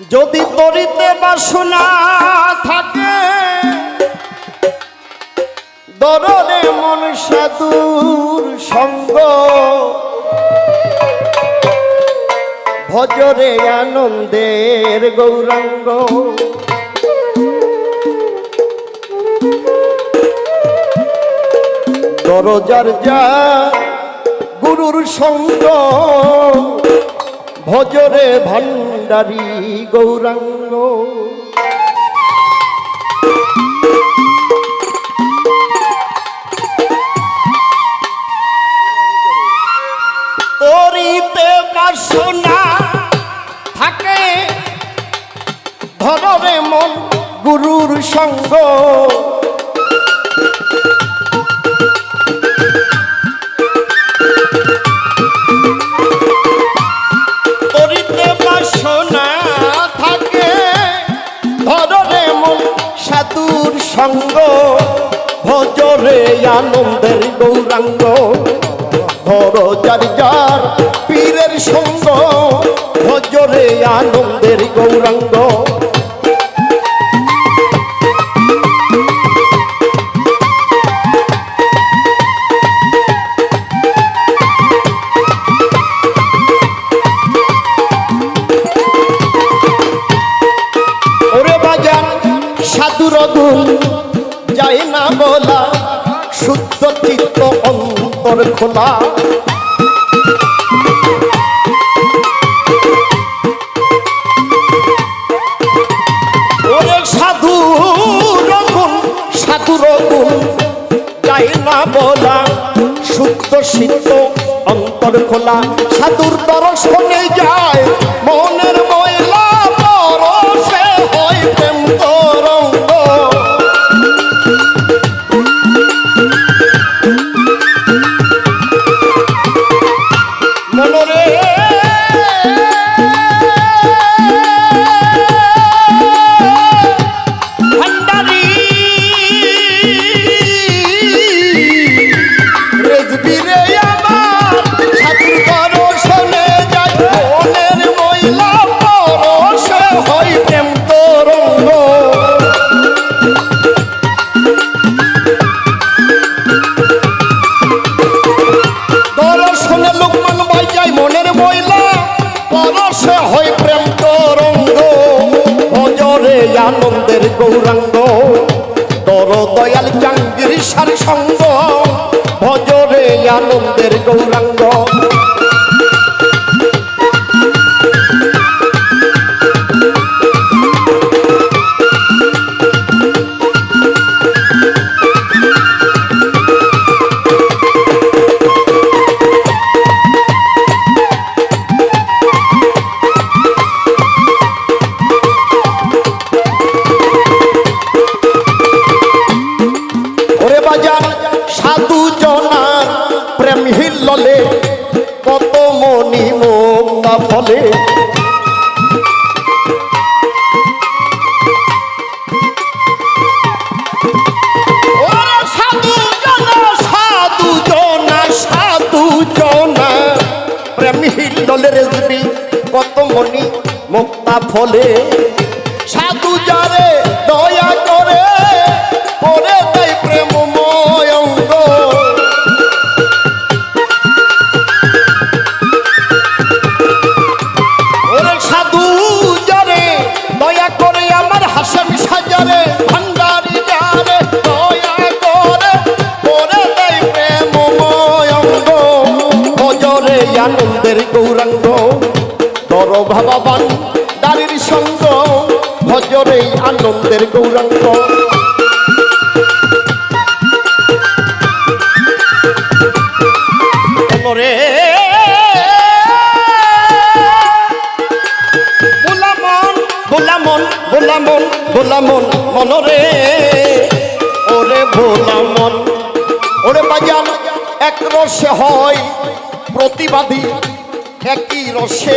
যদি তরিতে বাসনা থাকে দররে মন সাধুর সঙ্গ। ভজরে আনন্দের গৌরাঙ্গ। দরজার যা গুরুর সঙ্গ, ভজরে ভান্ডারী গৌরাঙ্গ। তরিতে বাসনা থাকে ধরবে মন গুরুর সঙ্গ। সঙ্গ ভজরে আনন্দের গৌরাঙ্গ যার পীরের সঙ্গ ভজরে আনন্দের গৌরাঙ্গ। অন্তর খোলা। শুদ্ধ সিদ্ধ অন্তর খোলা। সাধুর দর্শনে যায় মনের আনন্দের গৌরাঙ্গ তর দয়াল চাঙ্গির সার সঙ্গ ভজরে আনন্দের গৌরাঙ্গ। মনি ফলে কত মনি মুক্তা ফলে সাধু যারে দয়া করে তর ভাবাবান দারির সঙ্গ ভজরে আনন্দের গৌরাঙ্গ। বোলামন মনরে। ওরে বোলামন ওরে বাজান, এক রসে হয় প্রতিবাদী, একই রসে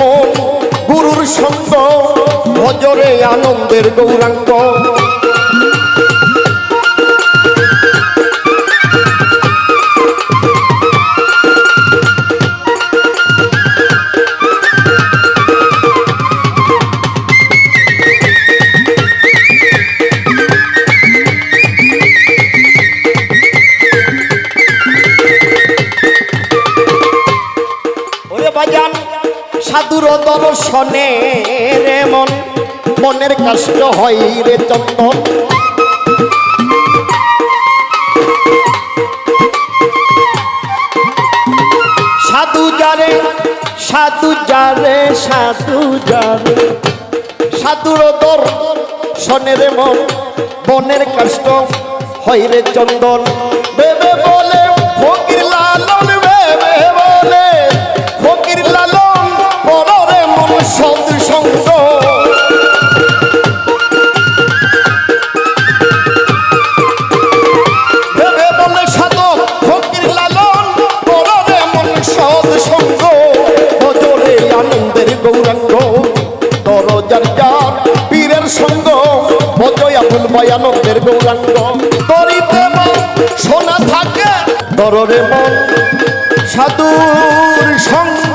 মন গুরুর সঙ্গ ভজরে আনন্দের গৌরাঙ্গ। দূরদর্শনে রে মন, মনের কষ্ট হয় রে চন্দ সাধু যারে সাধু যারে সাধু যারে, সাধুর দর সনের মন বনের কষ্ট হয় রে চন্দন। বেবে দরজার যার পীরের সঙ্গ ভজয় আবুল ভয়ানন্দের গৌরাঙ্গ। তরিতে সোনা থাকে দররে মন। সাধুর সঙ্গ